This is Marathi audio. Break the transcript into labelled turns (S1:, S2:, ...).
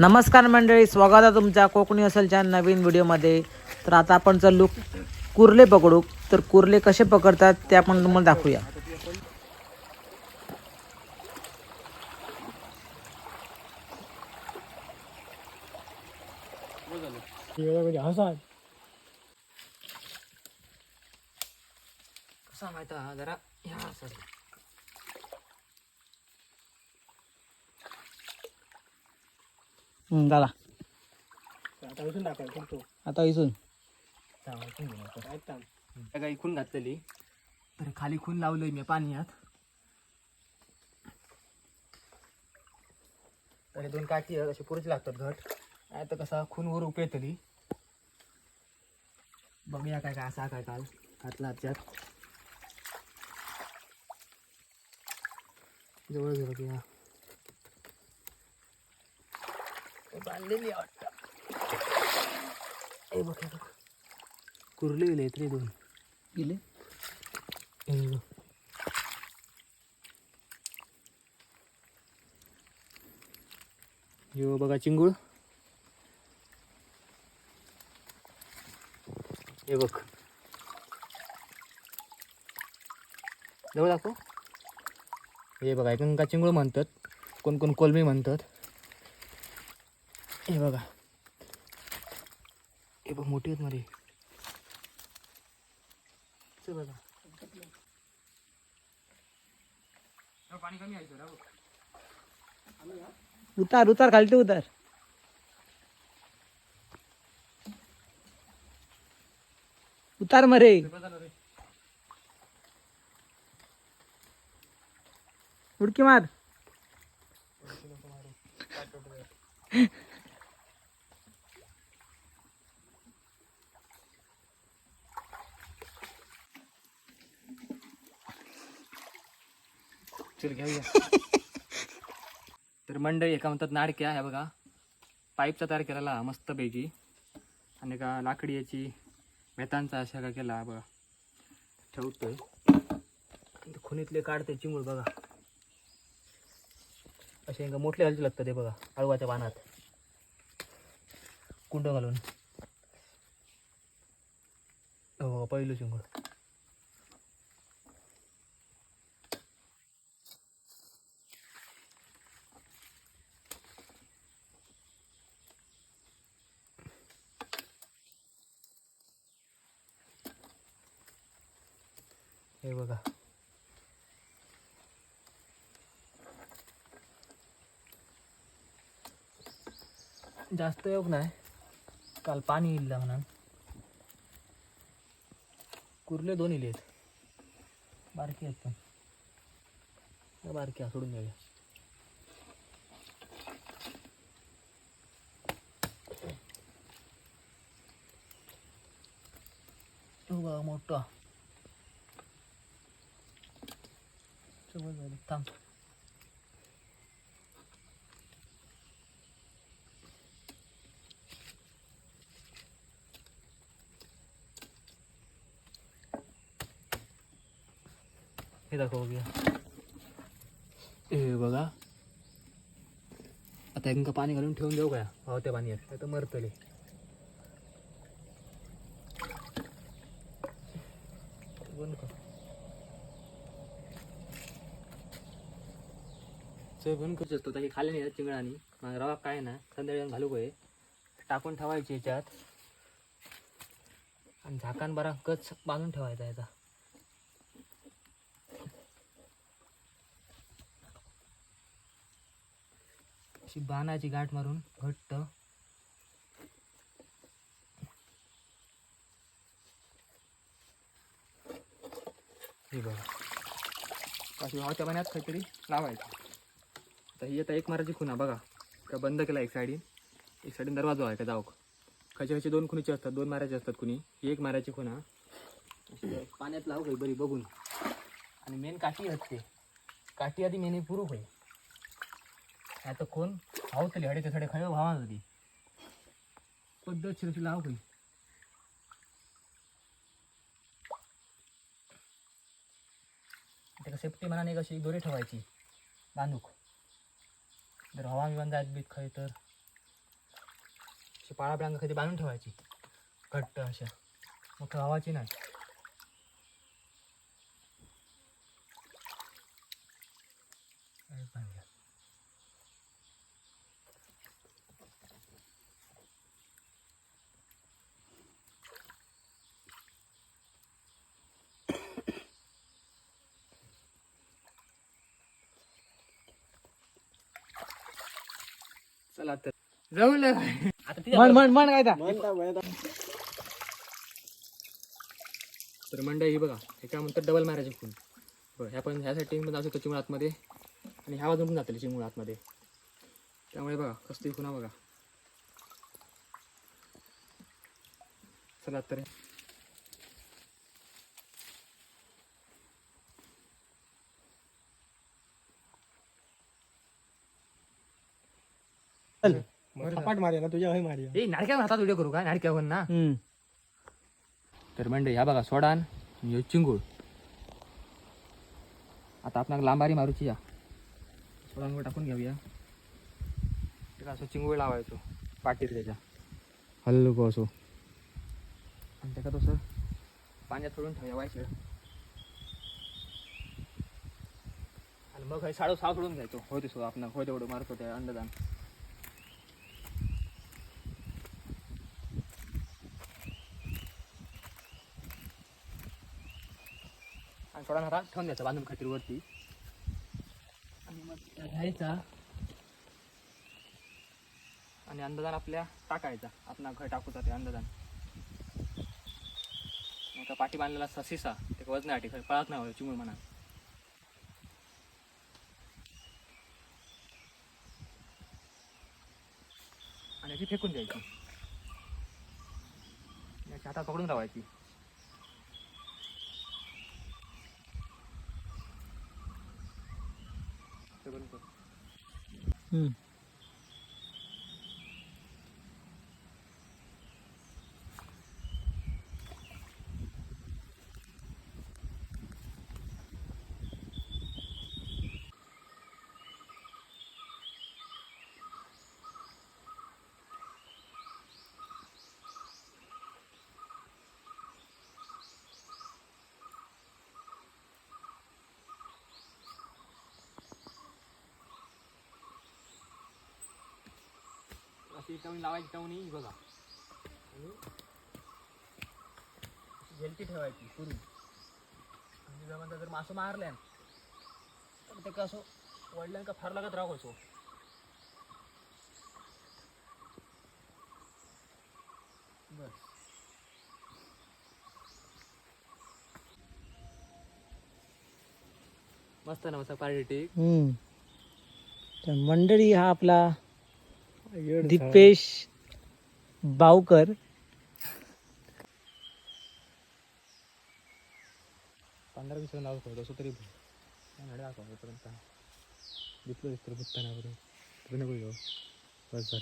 S1: नमस्कार मंडळी स्वागत आहे तुमच्या कोकणी असेलच्या नवीन व्हिडिओमध्ये. तर आता आपण चाललो कुर्ले पकडू. तर कुर्ले कसे पकडतात ते आपण तुम्हाला दाखवूया.
S2: कसा माहिती जरा?
S1: झाला
S3: आता इथून
S1: आता इथून.
S2: का इकून घातलेली. तर खाली खून लावलंय मी पाण्यात. तर हे दोन काठी आहेत, असे पुरेच लागतात घट. नाही तर कसा खून वर उपेतली बघूया काय काय असा काय काल घातला त्यात. जवळ गेलो की हा हे बांधलेली वाटतं. बघ बघ. कुर्ले गेले रे दोन.
S1: गेले?
S2: हे बघ. यो बघा चिंगूळ. हे बघ. जवळ दाखव. हे बघा का चिंगूळ म्हणतात. कोण कोण कोलमी म्हणतात. हे बघा. हे बघ मोठी आहेत मध्ये बघा पाणी कमी आहे
S1: उतार उतार खालते उतार. उतार मरे. उडकी मार.
S2: चल घेऊया तर मंडळी एका म्हणतात नाडक्या ह्या बघा. पाईपचा तयार केलेला मस्तपैकी आणि का लाकडी याची मेथांचा अशा का केला बघा. ठेवतोय. खुनीतले काढते चिमूळ बघा. असे एका मोठले हलचे लागतात ते बघा अळवाच्या पानात. कुंड घालून. हो पहिलं चिंगूळ. हे बघा. जास्त योग नाही? काल पाणी येईल म्हणून. कुर्ले दोन इले आहेत. बारकी आहेत पण. बारक्या सोडून द्याव्या हो बघा मोठा. सगळं झालं थांब हे दाखव हे बघा. आता इंका पाणी घालून ठेवून देऊ काय पावत्या हो, पाण्यात नाही तर मरतले बंद कर. चव करू शकतो त्याची खाली नाही चिंगळानी मग रवा काय ना संध्याकाळी घालू काय टाकून ठेवायचे याच्यात. आणि झाकण बरा कच बांधून ठेवायचा याचा. अशी बाणाची गाठ मारून घट्ट. हे बघा. अशी हवाच्या पाण्यात काहीतरी लावायचं. तर ही आता एक माराची खुना बघा. का बंद केला एक साईडीन एक साईडीन दरवाजा आहे का जाऊ खायचे खायचे दोन खुणीचे असतात दोन मारायचे असतात कुणी. ही एक मारायची खुना पाण्यात लावू काही बरी बघून. आणि मेन काठी असते काठी आधी मेन पुरू होई आता कोण हावतली हडे थोडे खय भावा होती पद्धतशीर अशी लाव होई त्याला सेफ्टी मनाने कशी दोरी ठेवायची. बांधूक. हवा रवा जायत बीत खंय तर अशी पाळापळांक खरी बांधून ठेवायची घट्ट अशें मग रवाची नाही चला तर. जाऊ
S1: काय
S2: तर मंडळी ही बघा हे काय म्हणतात डबल मॅरेज बरं ह्या पण ह्या साईड पण जाऊ शकतो चिमूळ आतमध्ये. आणि ह्या बाजून पण जातील चिमूळ आतमध्ये. त्यामुळे बघा कसली खुना बघा. चला तर.
S3: थपाट मारे ना. तुझ्या मारी
S2: ए नाडक्या हातात व्हिडिओ करू का? नाडक्यावर ना.
S1: हम्म.
S2: तर मंडळी ह्या बघा सोडान आणि ह्यो चिंगूळ. आता आपण लांबारी मारूची या. सोडांवर टाकून घेऊया. त्याला असं चिंगूळ लावायचो पाटीर त्याच्या. हल्लो असो. आणि त्याचा तसं पाण्यात सोडून ठेवूया वायचं आणि मग हे साडू साव सोडून घ्यायचो. होय तसं आपण होय तेवढं मारतो त्या अंडदान. आणि थोडा ठेवून द्यायचा बांधून खात्रीवरती. आणि मग घ्यायचा. आणि अंदाजान आपल्या टाकायचा. आपण घर टाकूचा ते अंदाजान. मग का पाठी बांधलेला असता सिसा ते वजनासाठी खरं पळत नाही चिमूळ म्हणा आणि याची फेकून द्यायची. याची हातात पकडून राहायची ते बंद कर.
S1: हम्म.
S2: अशी टवणी लावायची टवणी ही बघा. आणि झेलटी ठेवायची करून म्हणजे जर म्हणता जर मासं मारल्या तर ते कसं वडिलांका फार लागत राहायचो बस. मस्त ना मस्त पार्टी टेक.
S1: हम्म. तर मंडळी हा आपला दीपेश बावकर.
S2: पंधरा वीस नाव असं तरी दाखवपर्यंत दिसलो दिसतो बुत्ताना बरोबर तुम्ही नको बस